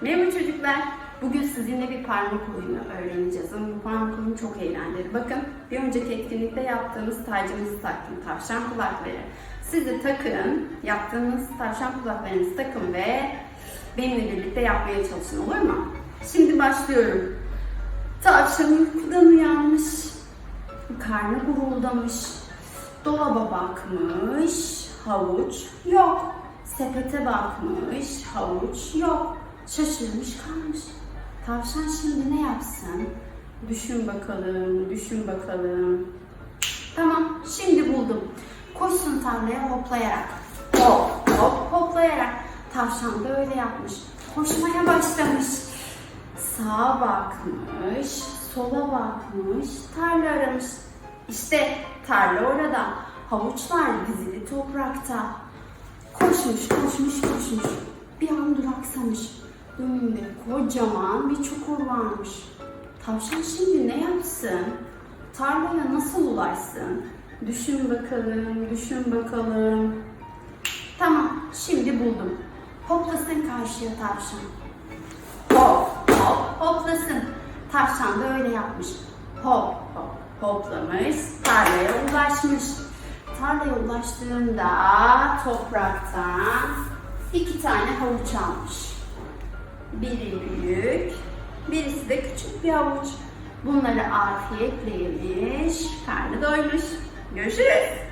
Merhaba çocuklar. Bugün sizinle bir parmak oyunu öğreneceğiz ama bu parmak oyunu çok eğlenceli. Bakın bir önceki etkinlikte yaptığımız tacımızı taktım, tavşan kulakları. Siz de takın, yaptığınız tavşan kulaklarınızı takın ve benimle birlikte yapmaya çalışın olur mu? Şimdi başlıyorum. Tavşan uykudan uyanmış, karnı guruldamış, dolaba bakmış, havuç yok. Sepete bakmış, havuç yok. Şaşırmış kalmış. Tavşan şimdi ne yapsın? Düşün bakalım, düşün bakalım. Tamam, şimdi buldum. Koşsun tarlaya hoplayarak. Hop, hop, hoplayarak. Tavşan da öyle yapmış. Koşmaya başlamış. Sağa bakmış, sola bakmış, tarla aramış. İşte tarla orada. Havuçlar dizili toprakta. Koşmuş, koşmuş, koşmuş. Bir an duraksamış. Önünde kocaman bir çukur varmış. Tavşan şimdi ne yapsın? Tarlaya nasıl ulaşsın? Düşün bakalım, düşün bakalım. Tamam, şimdi buldum. Hoplasın karşıya tavşan. Hop, hop, hoplasın. Tavşan da öyle yapmış. Hop, hop, hoplamış, tarlaya ulaşmış. Tarlaya ulaştığında topraktan iki tane havuç almış. Biri büyük, birisi de küçük bir havuç. Bunları afiyetle yemiş, karnı doymuş. Görüşürüz.